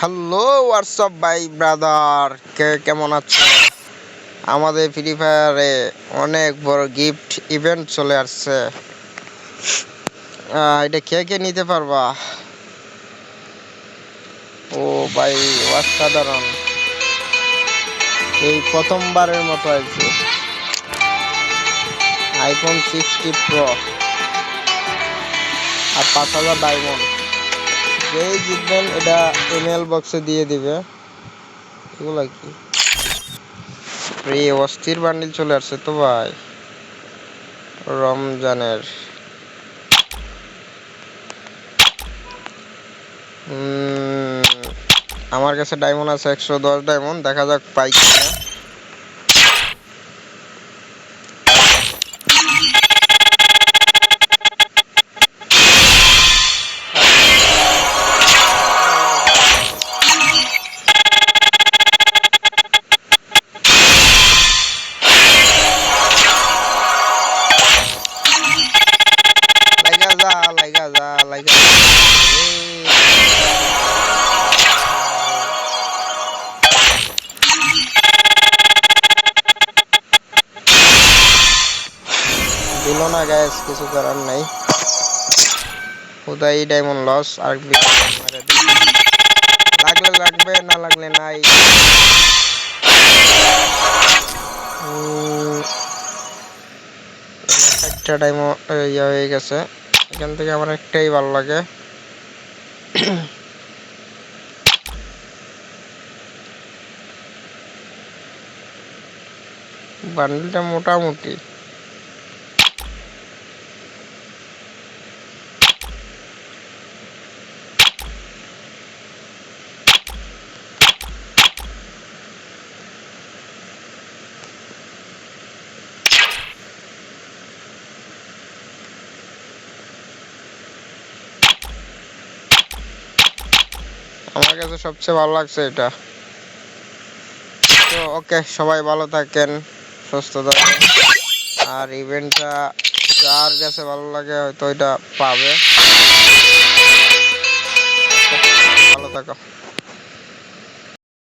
Hello WhatsApp bye brother কে কেমন আছো? আমাদের ফ্রি ফায়ারে অনেক বড় গিফট ইভেন্ট চলে আসছে। এটা কে কে নিতে পারবা? ও ভাই, অসাধারণ। এই প্রথমবারের মতো আছে আইফোন সিক্সটি প্রো আর পাঁচ হাজার ডায়মন্ড যেই জিতবেন, এটা ইমেল বক্সে দিয়ে দিবে। এগুলা কি? অস্থির বান্ডিল চলে আসছে তো ভাই। রমজানের। আমার কাছে ডায়মন্ড আছে, একশো দশ ডায়মন্ড দেখা যাক পাই কিনা। লাইগা যা লাইগা। দিল না গ্যাস কিছু করার নাই হুদাই ডায়মন্ড লস আর। লাগলে লাগবে, না লাগলে নাই একটা টাইম ইয়ে হয়ে গেছে এখান থেকে আমার একটাই ভালো লাগে। বান্ডিলটা মোটামুটি। আমার কাছে সবচেয়ে ভালো লাগছে এটা। তো ওকে সবাই ভালো থাকেন, সুস্থ থাকেন। আর ইভেন্টটা যার কাছে ভালো লাগে হয়তো এটা পাবে।